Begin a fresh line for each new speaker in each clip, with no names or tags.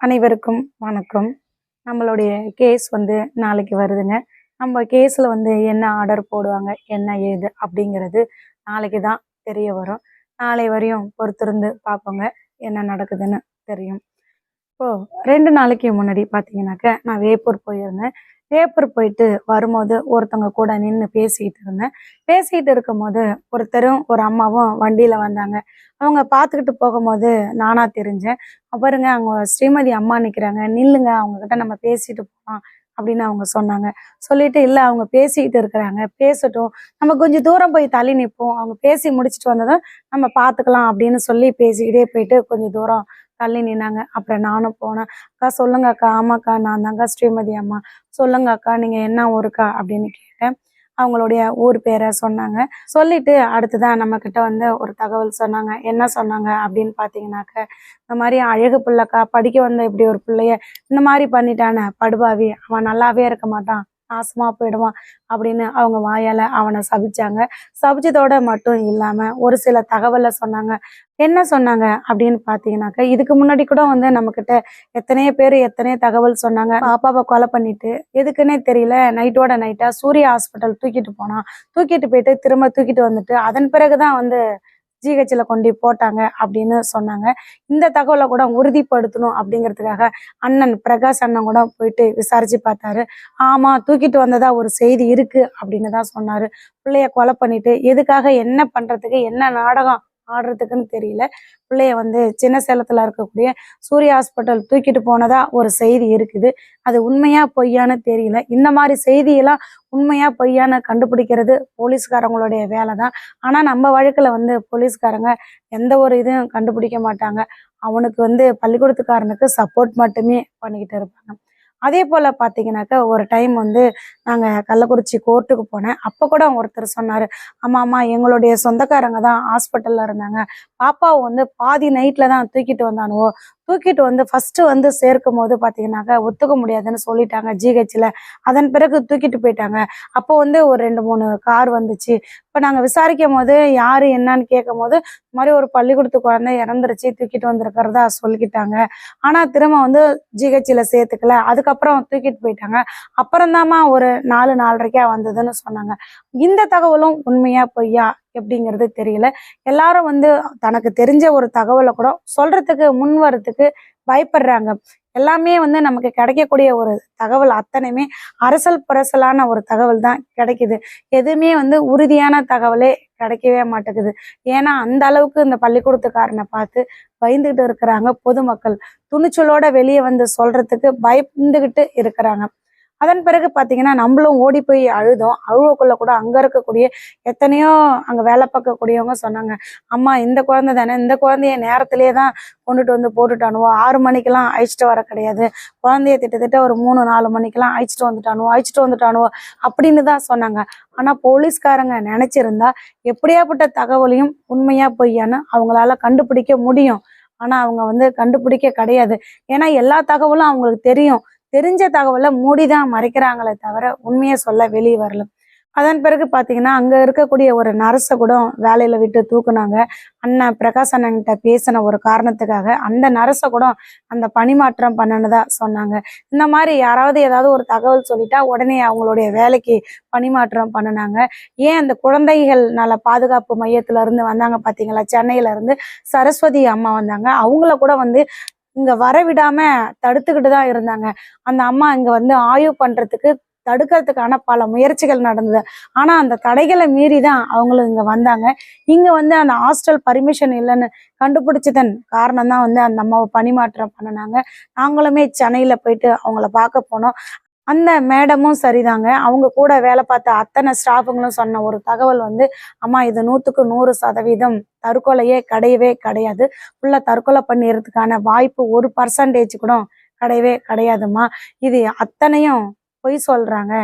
அனைவருக்கும் வணக்கம். நம்மளுடைய கேஸ் வந்து நாளைக்கு வருதுங்க. நம்ம கேஸில் வந்து என்ன ஆர்டர் போடுவாங்க என்ன ஏது அப்படிங்கிறது நாளைக்கு தான் தெரிய வரும். நாளை வரையும் பொறுத்திருந்து பார்ப்போங்க. என்ன நடக்குதுன்னு தெரியும். இப்போ ரெண்டு நாளைக்கு முன்னாடி பார்த்தீங்கன்னாக்க நான் வேப்பூர் போயிருந்தேன். வேப்பூர் போயிட்டு வரும்போது ஒருத்தவங்க கூட நின்று பேசிக்கிட்டு இருந்தேன். பேசிக்கிட்டு இருக்கும்போது ஒருத்தரும் ஒரு அம்மாவும் வண்டியில் வந்தாங்க. அவங்க பார்த்துக்கிட்டு போகும்போது நானாக தெரிஞ்சேன். பாருங்க அவங்க ஸ்ரீமதி அம்மா நிற்கிறாங்க நில்லுங்க அவங்கக்கிட்ட நம்ம பேசிட்டு போகலாம் அப்படின்னு அவங்க சொன்னாங்க. சொல்லிட்டு இல்லை அவங்க பேசிக்கிட்டு இருக்கிறாங்க. பேசட்டும். நம்ம கொஞ்சம் தூரம் போய் தள்ளி நிற்போம் அவங்க பேசி முடிச்சுட்டு வந்ததும் நம்ம பார்த்துக்கலாம் அப்படின்னு சொல்லி பேசிக்கிட்டே போயிட்டு கொஞ்சம் தூரம் தள்ளி நின்னாங்க. அப்புறம் நானும் போனேன். அக்கா சொல்லுங்க அக்கா. ஆமாக்கா நான் தாங்க ஸ்ரீமதி அம்மா. சொல்லுங்க அக்கா நீங்கள் என்ன ஊருக்கா? அப்படின்னு கேட்டேன். அவங்களுடைய ஊர் பேரை சொன்னாங்க. சொல்லிட்டு அடுத்துதான் நம்ம கிட்ட வந்து ஒரு தகவல் சொன்னாங்க. என்ன சொன்னாங்க? அப்படின்னு பார்த்தீங்கன்னாக்க இந்த மாதிரி அழகு பிள்ளைக்கா படிக்க வந்த இப்படி ஒரு பிள்ளைய இந்த மாதிரி பண்ணிட்டான படுபாவி. அவன் நல்லாவே இருக்க மாட்டான். நாசமா போயிடுவான் அப்படின்னு அவங்க வாயால அவனை சபிச்சாங்க. சபிச்சதோட மட்டும் இல்லாம ஒரு சில தகவலை சொன்னாங்க. என்ன சொன்னாங்க அப்படின்னு பாத்தீங்கன்னாக்க இதுக்கு முன்னாடி கூட வந்து நம்ம கிட்ட எத்தனையோ பேர் எத்தனையோ தகவல் சொன்னாங்க. பாப்பாவை கொலை பண்ணிட்டு எதுக்குன்னே தெரியல. நைட்டோட நைட்டா சூரிய ஹாஸ்பிட்டல் தூக்கிட்டு போனான். தூக்கிட்டு போயிட்டு திரும்ப தூக்கிட்டு வந்துட்டு அதன் பிறகுதான் வந்து ஜிஹெச்சில் கொண்டு போட்டாங்க அப்படின்னு சொன்னாங்க. இந்த தகவலை கூட உறுதிப்படுத்தணும் அப்படிங்கிறதுக்காக அண்ணன் பிரகாஷ் அண்ணன் கூட போயிட்டு விசாரிச்சு பார்த்தாரு. ஆமாம் தூக்கிட்டு வந்ததா ஒரு செய்தி இருக்கு அப்படின்னு தான் சொன்னார். பிள்ளைய கொலை பண்ணிட்டு எதுக்காக என்ன பண்றதுக்கு என்ன நாடகம் ஆடுறதுக்குன்னு தெரியல. பிள்ளைய வந்து சின்ன சேலத்தில் இருக்கக்கூடிய சூரிய ஹாஸ்பிட்டல் தூக்கிட்டு போனதா ஒரு செய்தி இருக்குது. அது உண்மையா பொய்யான்னு தெரியல. இந்த மாதிரி செய்தியெல்லாம் உண்மையா பொய்யான்னு கண்டுபிடிக்கிறது போலீஸ்காரங்களுடைய வேலை தான் ஆனால் நம்ம வழக்கில் வந்து போலீஸ்காரங்க எந்த ஒரு இதுவும் கண்டுபிடிக்க மாட்டாங்க. அவனுக்கு வந்து பள்ளிக்கூடத்துக்காரனுக்கு சப்போர்ட் மட்டுமே பண்ணிக்கிட்டு இருப்பாங்க. அதே போல் பார்த்தீங்கன்னாக்கா ஒரு டைம் வந்து நாங்கள் கள்ளக்குறிச்சி கோர்ட்டுக்கு போனேன். அப்போ கூட ஒருத்தர் சொன்னார் ஆமாம்மா எங்களுடைய சொந்தக்காரங்க தான் ஹாஸ்பிட்டலில் இருந்தாங்க. பாப்பாவை வந்து பாதி நைட்டில் தான் தூக்கிட்டு வந்தானுவோ? தூக்கிட்டு வந்து ஃபஸ்ட்டு வந்து சேர்க்கும் போது பார்த்தீங்கன்னாக்கா ஒத்துக்க முடியாதுன்னு சொல்லிட்டாங்க ஜிஹெச்சில் அதன் பிறகு தூக்கிட்டு போயிட்டாங்க. அப்போ வந்து ஒரு ரெண்டு மூணு கார் வந்துச்சு. இப்போ நாங்கள் விசாரிக்கும் போது யார் என்னன்னு கேட்கும் போது இந்த மாதிரி ஒரு பள்ளிக்கூடத்து குழந்தை இறந்துருச்சு தூக்கிட்டு வந்திருக்கிறதா சொல்லிக்கிட்டாங்க. ஆனால் திரும்ப வந்து ஜிஹெச்சில் சேர்த்துக்கல. அதுக்கப்புறம் தூக்கிட்டு போயிட்டாங்க. அப்புறம்தாம்மா ஒரு நாலு நாலரைக்கா வந்ததுன்னு சொன்னாங்க. இந்த தகவலும் உண்மையா பொய்யா எப்படிங்கிறது தெரியல. எல்லாரும் வந்து தனக்கு தெரிஞ்ச ஒரு தகவலை கூட சொல்றதுக்கு முன் வரத்துக்கு பயப்படுறாங்க. எல்லாமே வந்து நமக்கு கிடைக்கக்கூடிய ஒரு தகவல் அத்தனையுமே அரசல் புரசலான ஒரு தகவல் தான் கிடைக்குது. எதுவுமே வந்து உறுதியான தகவலே கிடைக்கவே மாட்டேங்குது. ஏன்னா அந்த அளவுக்கு இந்த பள்ளிக்கூடத்துக்காரனை பார்த்து பயந்துகிட்டு இருக்கிறாங்க பொதுமக்கள். துணிச்சலோட வெளியே வந்து சொல்றதுக்கு பயந்துகிட்டு இருக்கிறாங்க. அதன் பிறகு பார்த்தீங்கன்னா நம்மளும் ஓடி போய் அழுதோம். அழுவக்குள்ள கூட அங்கே இருக்கக்கூடிய எத்தனையோ அங்கே வேலை பார்க்கக்கூடியவங்க சொன்னாங்க அம்மா இந்த குழந்தை தானே இந்த குழந்தைய நேரத்திலே தான் கொண்டுட்டு வந்து போட்டுட்டானுவோ. ஆறு மணிக்கெல்லாம் அழைச்சிட்டு வர கிடையாது. குழந்தைய திட்டத்தட்ட ஒரு மூணு நாலு மணிக்கெல்லாம் அழைச்சிட்டு வந்துட்டானுவோ அழைச்சிட்டு வந்துட்டானுவோ அப்படின்னு தான் சொன்னாங்க. ஆனால் போலீஸ்காரங்க நினச்சிருந்தா எப்படியாப்பட்ட தகவலையும் உண்மையாக பொய்யான்னு அவங்களால கண்டுபிடிக்க முடியும். ஆனால் அவங்க வந்து கண்டுபிடிக்க கிடையாது. ஏன்னா எல்லா தகவலும் அவங்களுக்கு தெரியும். தெரிஞ்ச தகவலை மூடிதான் மறைக்கிறாங்களே தவிர உண்மையை சொல்ல வெளியே வரல. அதன் பிறகு பார்த்தீங்கன்னா அங்கே இருக்கக்கூடிய ஒரு நர்ஸை கூட வேலையில் விட்டு தூக்குனாங்க. அண்ணன் பிரகாஷ் அண்ணன்கிட்ட பேசின ஒரு காரணத்துக்காக அந்த நர்ஸை கூட அந்த பணிமாற்றம் பண்ணனதா சொன்னாங்க. இந்த மாதிரி யாராவது ஏதாவது ஒரு தகவல் சொல்லிட்டா உடனே அவங்களுடைய வேலைக்கு பணிமாற்றம் பண்ணினாங்க. ஏன் அந்த குழந்தைகள் நல பாதுகாப்பு மையத்துல இருந்து வந்தாங்க பார்த்தீங்களா சென்னையில இருந்து சரஸ்வதி அம்மா வந்தாங்க. அவங்கள கூட வந்து இங்க வர விடாம தடுத்துக்கிட்டு தான் இருந்தாங்க. அந்த அம்மா இங்க வந்து ஆய்வு பண்றதுக்கு தடுக்கிறதுக்கான பல முயற்சிகள் நடந்தது. ஆனா அந்த தடைகளை மீறி தான் அவங்களும் இங்க வந்தாங்க. இங்க வந்து அந்த ஹாஸ்டல் பர்மிஷன் இல்லைன்னு கண்டுபிடிச்சதன் காரணம் தான் வந்து அந்த அம்மாவை பணிமாற்றம் பண்ணினாங்க. நாங்களுமே சென்னையில போயிட்டு அவங்கள பார்க்க போனோம். அந்த மேடமும் சரிதாங்க. அவங்க கூட வேலை பார்த்த அத்தனை ஸ்டாஃபுங்களும் சொன்ன ஒரு தகவல் வந்து அம்மா இது நூற்றுக்கு நூறு சதவீதம் தற்கொலையே கிடையவே கிடையாது. ஃபுல்லாக தற்கொலை பண்ணிடுறதுக்கான வாய்ப்பு ஒரு பர்சன்டேஜ் கூட கிடையவே கிடையாதும்மா. இது அத்தனையும் பொய் சொல்றாங்க.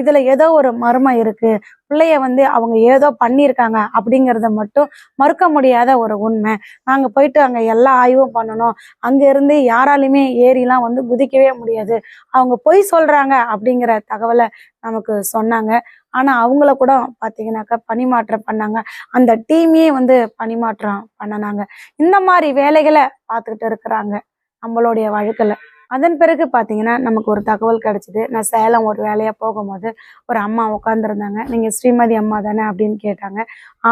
இதுல ஏதோ ஒரு மர்மம் இருக்கு. பிள்ளைய வந்து அவங்க ஏதோ பண்ணியிருக்காங்க அப்படிங்கிறத மட்டும் மறுக்க முடியாத ஒரு உண்மை. நாங்கள் போயிட்டு அங்கே எல்லா ஆய்வும் பண்ணணும். அங்கேருந்து யாராலையுமே ஏறிலாம் வந்து குதிக்கவே முடியாது. அவங்க பொய் சொல்றாங்க அப்படிங்கிற தகவலை நமக்கு சொன்னாங்க. ஆனால் அவங்கள கூட பார்த்தீங்கன்னாக்கா பணிமாற்றம் பண்ணாங்க. அந்த டீமே வந்து பணிமாற்றம் பண்ணினாங்க. இந்த மாதிரி வேலைகளை பார்த்துக்கிட்டு இருக்கிறாங்க நம்மளுடைய வழக்கில் அதன் பிறகு பார்த்தீங்கன்னா நமக்கு ஒரு தகவல் கிடைச்சிது. நான் சேலம் ஒரு வேலையாக போகும்போது ஒரு அம்மா உட்காந்துருந்தாங்க நீங்கள் ஸ்ரீமதி அம்மா தானே அப்படின்னு கேட்டாங்க.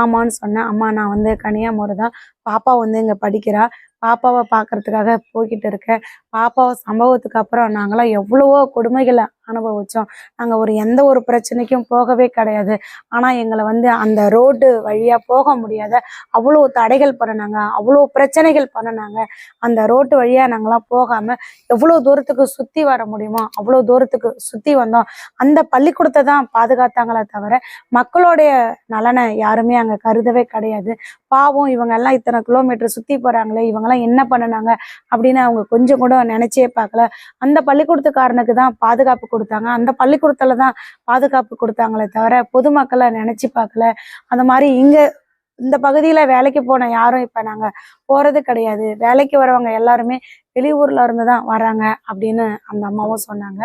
ஆமான்னு சொன்னேன். அம்மா நான் வந்து கனியாமூர் தான். பாப்பா வந்து இங்கே படிக்கிறா. பாப்பாவை பார்க்கறதுக்காக போய்கிட்டு இருக்கேன். பாப்பாவை சம்பவத்துக்கு அப்புறம் நாங்களாம் எவ்வளவோ கொடுமைகளை அனுபவித்தோம் நாங்கள் ஒரு எந்த ஒரு பிரச்சனைக்கும் போகவே கிடையாது. ஆனால் எங்களை வந்து அந்த ரோடு வழியாக போக முடியாத அவ்வளோ தடைகள் பண்ணினாங்க அவ்வளோ பிரச்சனைகள் பண்ணினாங்க. அந்த ரோட்டு வழியாக நாங்களாம் போகாமல் எவ்வளோ தூரத்துக்கு சுற்றி வர முடியுமோ அவ்வளோ தூரத்துக்கு சுற்றி வந்தோம். அந்த பள்ளிக்கூடத்தை தான் பாதுகாத்தாங்களே தவிர மக்களுடைய நலனை யாருமே அங்கே கருதவே கிடையாது. பாவம் இவங்க எல்லாம் இத்தனை கிலோமீட்டர் சுற்றி போகிறாங்களே இவங்கெல்லாம் என்ன பண்ணுனாங்க அப்படின்னு அவங்க கொஞ்சம் கூட நினச்சே பார்க்கல. அந்த பள்ளிக்கூடத்துக்காரனுக்கு தான் பாதுகாப்பு கொடுத்தாங்க. அந்த பள்ளிக்கூடத்துல தான் பாதுகாப்பு கொடுத்தாங்களே தவிர பொதுமக்களை நினச்சி பார்க்கல. அந்த மாதிரி இங்கே இந்த பகுதியில் வேலைக்கு போன யாரும் இப்போ நாங்கள் போகிறது கிடையாது. வேலைக்கு வரவங்க எல்லாருமே வெளியூர்ல இருந்து தான் வராங்க அப்படின்னு அந்த அம்மாவும் சொன்னாங்க.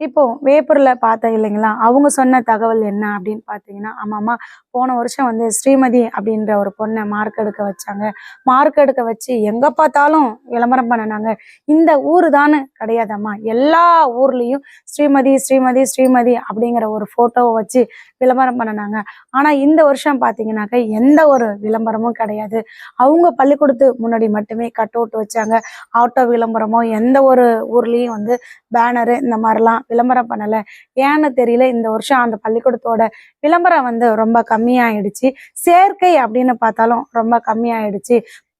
இப்போ வேப்பூர்ல பார்த்தேன் இல்லைங்களா? அவங்க சொன்ன தகவல் என்ன அப்படின்னு பார்த்தீங்கன்னா ஆமாம்மா போன வருஷம் வந்து ஸ்ரீமதி அப்படின்ற ஒரு பொண்ணை மார்க் எடுக்க வச்சாங்க. மார்க் எடுக்க வச்சு எங்க பார்த்தாலும் விளம்பரம் பண்ணினாங்க. இந்த ஊர் தானே கிடையாதம்மா. எல்லா ஊர்லேயும் ஸ்ரீமதி ஸ்ரீமதி ஸ்ரீமதி அப்படிங்கிற ஒரு ஃபோட்டோவை வச்சு விளம்பரம் பண்ணினாங்க. ஆனால் இந்த வருஷம் பார்த்தீங்கன்னாக்க எந்த ஒரு விளம்பரமும் கிடையாது. அவங்க பள்ளிக்கூடத்து முன்னாடி மட்டுமே கட் அவுட் வச்சாங்க. ஆட்டோ விளம்பரமோ எந்த ஒரு ஊர்லேயும் வந்து பேனரு இந்த மாதிரிலாம் விளம்பரம் பண்ணலை. ஏன்னு தெரியல இந்த வருஷம் அந்த பள்ளிக்கூடத்தோட விளம்பரம் வந்து ரொம்ப கம்மியாயிடுச்சு. சேர்க்கை அப்படின்னு பார்த்தாலும் ரொம்ப கம்மியாயிடுச்சு.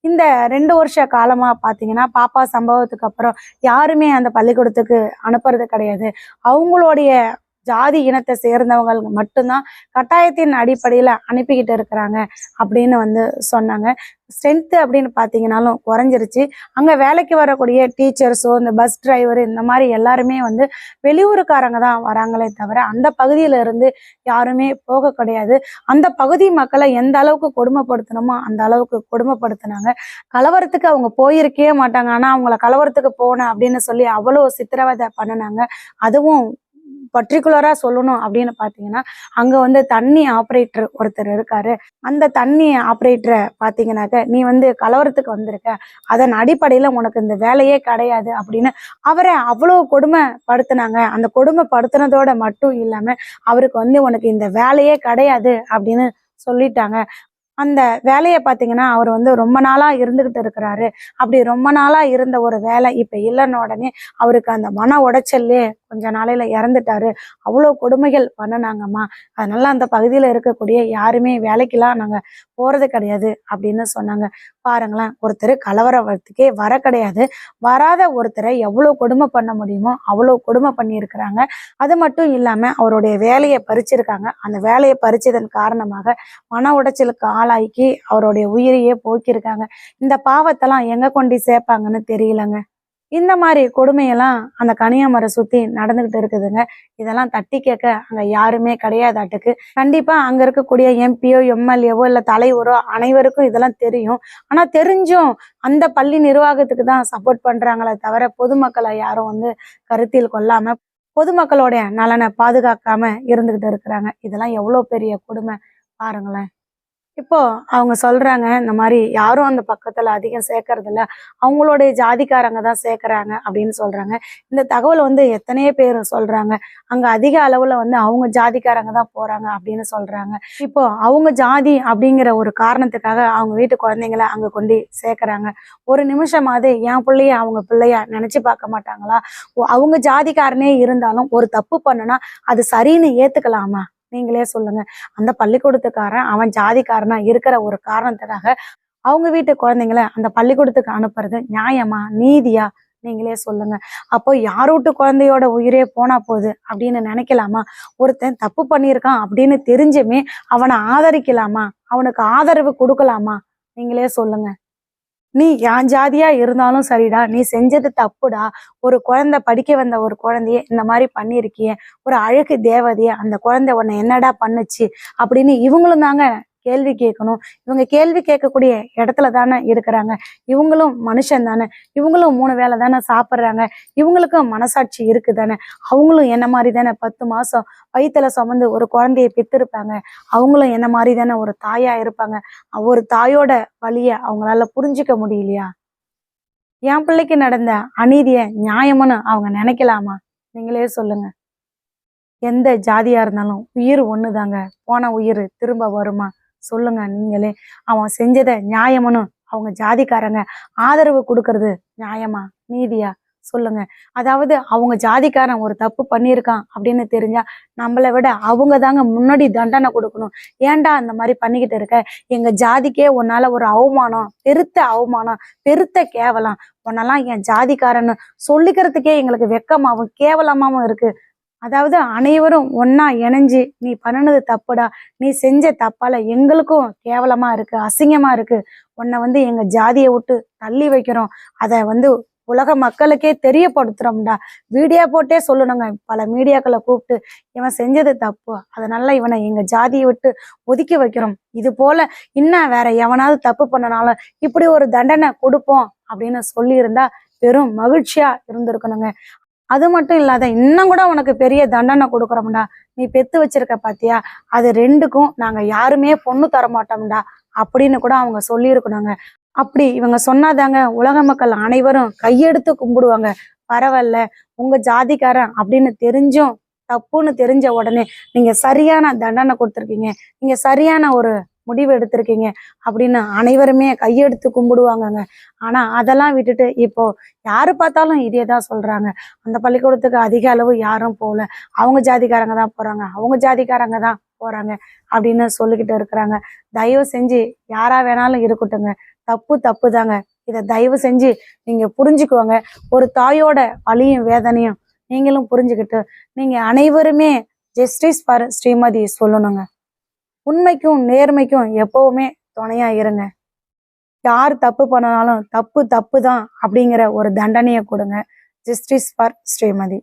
இந்த ரெண்டு வருஷ காலமா பாத்தீங்கன்னா பாப்பா சம்பவத்துக்கு அப்புறம் யாருமே அந்த பள்ளிக்கூடத்துக்கு அனுப்புறது கிடையாது. அவங்களுடைய ஜாதி இனத்தை சேர்ந்தவங்க மட்டும்தான் கட்டாயத்தின் அடிப்படையில் அனுப்பிக்கிட்டு இருக்கிறாங்க அப்படின்னு வந்து சொன்னாங்க. ஸ்ட்ரென்த்து அப்படின்னு பார்த்தீங்கனாலும் குறைஞ்சிருச்சு. அங்கே வேலைக்கு வரக்கூடிய டீச்சர்ஸோ இந்த பஸ் டிரைவர் இந்த மாதிரி எல்லாருமே வந்து வெளியூருக்காரங்க தான் வராங்களே தவிர அந்த பகுதியிலிருந்து யாருமே போக கிடையாது. அந்த பகுதி மக்களை எந்த அளவுக்கு கொடுமைப்படுத்தணுமோ அந்த அளவுக்கு கொடுமைப்படுத்தினாங்க. கலவரத்துக்கு அவங்க போயிருக்கவே மாட்டாங்க. ஆனால் அவங்கள கலவரத்துக்கு போனேன் அப்படின்னு சொல்லி அவ்வளோ சித்திரவதை பண்ணினாங்க. அதுவும் பர்டிகுலரா சொல்லணும் அப்படின்னு பார்த்தீங்கன்னா அங்க வந்து தண்ணி ஆப்ரேட்டர் ஒருத்தர் இருக்காரு. அந்த தண்ணி ஆப்ரேட்டரை பார்த்தீங்கன்னாக்க நீ வந்து கலவரத்துக்கு வந்திருக்க. அதன் அடிப்படையில் உனக்கு இந்த வேலையே கிடையாது அப்படின்னு அவரை அவ்வளோ கொடுமைப்படுத்தினாங்க. அந்த கொடுமைப்படுத்தினதோட மட்டும் இல்லாமல் அவருக்கு வந்து உனக்கு இந்த வேலையே கிடையாது அப்படின்னு சொல்லிட்டாங்க. அந்த வேலையை பார்த்தீங்கன்னா அவர் வந்து ரொம்ப நாளாக இருந்துக்கிட்டு இருக்கிறாரு. அப்படி ரொம்ப நாளாக இருந்த ஒரு வேலை இப்போ இல்லைன்னு உடனே அவருக்கு அந்த மன உடைச்சல்லே கொஞ்ச நாளையில இறந்துட்டாரு. அவ்வளோ கொடுமைகள் பண்ணினாங்கம்மா. அதனால அந்த பகுதியில் இருக்கக்கூடிய யாருமே வேலைக்கெல்லாம் நாங்கள் போகிறது கிடையாது அப்படின்னு சொன்னாங்க. பாருங்களேன் ஒருத்தர் கலவரத்துக்கே வர கிடையாது. வராத ஒருத்தரை எவ்வளோ கொடுமை பண்ண முடியுமோ அவ்வளோ கொடுமை பண்ணியிருக்கிறாங்க. அது மட்டும் இல்லாமல் அவருடைய வேலையை பறிச்சிருக்காங்க. அந்த வேலையை பறிச்சதன் காரணமாக மன உடைச்சலுக்கு ஆளாக்கி அவருடைய உயிரையே போக்கியிருக்காங்க. இந்த பாவத்தெல்லாம் எங்கே கொண்டு சேர்ப்பாங்கன்னு தெரியலங்க. இந்த மாதிரி கொடுமையெல்லாம் அந்த கனியாமரை சுத்தி நடந்துகிட்டு இருக்குதுங்க. இதெல்லாம் தட்டி கேட்க அங்க யாருமே கிடையாதாட்டுக்கு. கண்டிப்பா அங்க இருக்கக்கூடிய எம்பியோ எம்எல்ஏவோ இல்லை தலைவரோ அனைவருக்கும் இதெல்லாம் தெரியும். ஆனா தெரிஞ்சும் அந்த பள்ளி நிர்வாகத்துக்கு தான் சப்போர்ட் பண்றாங்களே தவிர பொதுமக்களை யாரும் வந்து கருத்தில் கொள்ளாம பொதுமக்களுடைய நலனை பாதுகாக்காம இருந்துகிட்டு இருக்கிறாங்க. இதெல்லாம் எவ்வளவு பெரிய கொடுமை பாருங்களேன். இப்போ அவங்க சொல்றாங்க இந்த மாதிரி யாரும் அந்த பக்கத்துல அதிகம் சேர்க்கறது இல்ல அவங்களுடைய ஜாதிக்காரங்க தான் சேர்க்கறாங்க அப்படின்னு சொல்றாங்க. இந்த தகவல் வந்து எத்தனையோ பேர் சொல்றாங்க. அங்க அதிக அளவுல வந்து அவங்க ஜாதிக்காரங்க தான் போறாங்க அப்படின்னு சொல்றாங்க. இப்போ அவங்க ஜாதி அப்படிங்கிற ஒரு காரணத்துக்காக அவங்க வீட்டு குழந்தைங்கள அங்க கொண்டு சேர்க்கறாங்க. ஒரு நிமிஷமாவது என் பிள்ளைய அவங்க பிள்ளையா நினைச்சு பார்க்க மாட்டாங்களா? அவங்க ஜாதிக்காரனே இருந்தாலும் ஒரு தப்பு பண்ணுனா அது சரின்னு ஏத்துக்கலாமா? நீங்களே சொல்லுங்க. அந்த பள்ளிக்கூடத்துக்காரன் அவன் ஜாதிக்காரனா இருக்கிற ஒரு காரணத்துக்காக அவங்க வீட்டு குழந்தைங்கள அந்த பள்ளிக்கூடத்துக்கு அனுப்புறது நியாயமா நீதியா? நீங்களே சொல்லுங்க. அப்போ யார் வீட்டு குழந்தையோட உயிரே போனா போகுது அப்படின்னு நினைக்கலாமா? ஒருத்தன் தப்பு பண்ணியிருக்கான் அப்படின்னு தெரிஞ்சுமே அவனை ஆதரிக்கலாமா? அவனுக்கு ஆதரவு கொடுக்கலாமா? நீங்களே சொல்லுங்க. நீ என் ஜாதியா இருந்தாலும் சரிடா நீ செஞ்சது தப்புடா ஒரு குழந்தை படிக்க வந்த ஒரு குழந்தைய இந்த மாதிரி பண்ணியிருக்கிய ஒரு அழகு தேவதைய அந்த குழந்தை உன்னை என்னடா பண்ணுச்சு அப்படின்னு இவங்களும் தாங்க கேள்வி கேட்கணும். இவங்க கேள்வி கேட்கக்கூடிய இடத்துல தானே இருக்கிறாங்க. இவங்களும் மனுஷன் தானே. இவங்களும் மூணு வேளை தானே சாப்பிட்றாங்க. இவங்களுக்கும் மனசாட்சி இருக்கு தானே. அவங்களும் என்ன மாதிரி தானே பத்து மாசம் வயிற்றில் சுமந்து ஒரு குழந்தைய பெற்றிருப்பாங்க அவங்களும் என்ன மாதிரி தானே ஒரு தாயா இருப்பாங்க. ஒரு தாயோட வழியை அவங்களால புரிஞ்சுக்க முடியலையா? என் பிள்ளைக்கு நடந்த அநீதியை நியாயம்னு அவங்க நினைக்கலாமா? நீங்களே சொல்லுங்க. எந்த ஜாதியா இருந்தாலும் உயிர் ஒண்ணுதாங்க. போன உயிர் திரும்ப வருமா? சொல்லுங்க நீங்களே. அவன் செஞ்சதை நியாயம்னு அவங்க ஜாதிக்காரங்க ஆதரவு கொடுக்கறது நியாயமா? நீதியா? சொல்லுங்க. அதாவது அவங்க ஜாதிக்காரன் ஒரு தப்பு பண்ணியிருக்கான் அப்படின்னு தெரிஞ்சா நம்மளை விட அவங்க தாங்க முன்னாடி தண்டனை கொடுக்கணும். ஏன்டா அந்த மாதிரி பண்ணிக்கிட்டு இருக்க? எங்க ஜாதிக்கே உன்னால ஒரு அவமானம் பெருத்த அவமானம் பெருத்த கேவலம். உன்னெல்லாம் என் ஜாதிக்காரன்னு சொல்லிக்கிறதுக்கே எங்களுக்கு வெக்கமாகவும் கேவலமாகவும் இருக்கு. அதாவது அனைவரும் ஒன்னா இணைஞ்சு நீ பண்ணுனது தப்புடா. நீ செஞ்ச தப்பால எங்களுக்கும் கேவலமா இருக்கு அசிங்கமா இருக்கு. உன்னை வந்து எங்க ஜாதியை விட்டு தள்ளி வைக்கிறோம். அதை வந்து உலக மக்களுக்கே தெரியப்படுத்துறோம்டா. வீடியோ போட்டே சொல்லணுங்க. பல மீடியாக்களை கூப்பிட்டு இவன் செஞ்சது தப்பு. அதனால இவனை எங்க ஜாதியை விட்டு ஒதுக்கி வைக்கிறோம். இது போல இன்னும் வேற எவனாவது தப்பு பண்ணனாலும் இப்படி ஒரு தண்டனை கொடுப்போம். அப்படின்னு சொல்லியிருந்தா பெரும் மகிழ்ச்சியா இருந்திருக்கணுங்க. அது மட்டும் இல்லாத இன்னும் கூட உனக்கு பெரிய தண்டனை கொடுக்குறோம்டா. நீ பெத்து வச்சிருக்க பாத்தியா? அது ரெண்டுக்கும் நாங்க யாருமே பொண்ணு தர மாட்டோம்டா அப்படின்னு கூட அவங்க சொல்லியிருக்கணுங்க. அப்படி இவங்க சொன்னாதாங்க உலக மக்கள் அனைவரும் கையெடுத்து கும்பிடுவாங்க. பரவாயில்ல உங்க ஜாதிக்காரன் அப்படின்னு தெரிஞ்சும் தப்புன்னு தெரிஞ்ச உடனே நீங்க சரியான தண்டனை கொடுத்துருக்கீங்க. நீங்க சரியான ஒரு முடிவு எடுத்திருக்கீங்க அப்படின்னு அனைவருமே கையெடுத்து கும்பிடுவாங்கங்க. ஆனா அதெல்லாம் விட்டுட்டு இப்போ யாரு பார்த்தாலும் இதே தான் சொல்றாங்க. அந்த பள்ளிக்கூடத்துக்கு அதிக அளவு யாரும் போகல அவங்க ஜாதிக்காரங்க தான் போறாங்க. அவங்க ஜாதிக்காரங்க தான் போறாங்க அப்படின்னு சொல்லிக்கிட்டு இருக்கிறாங்க. தயவு செஞ்சு யாரா வேணாலும் இருக்கட்டுங்க தப்பு தப்பு தாங்க இதை தயவு செஞ்சு நீங்க புரிஞ்சுக்குவாங்க ஒரு தாயோட வலியும் வேதனையும் நீங்களும் புரிஞ்சுக்கிட்டு நீங்க அனைவருமே ஜஸ்டிஸ் ஃபார் ஸ்ரீமதி சொல்லணுங்க. உண்மைக்கும் நேர்மைக்கும் எப்பவுமே துணையா இருங்க. யார் தப்பு பண்ணனாலும் தப்பு தப்பு தான் அப்படிங்கிற ஒரு தண்டனையை கொடுங்க. Justice for Srimathi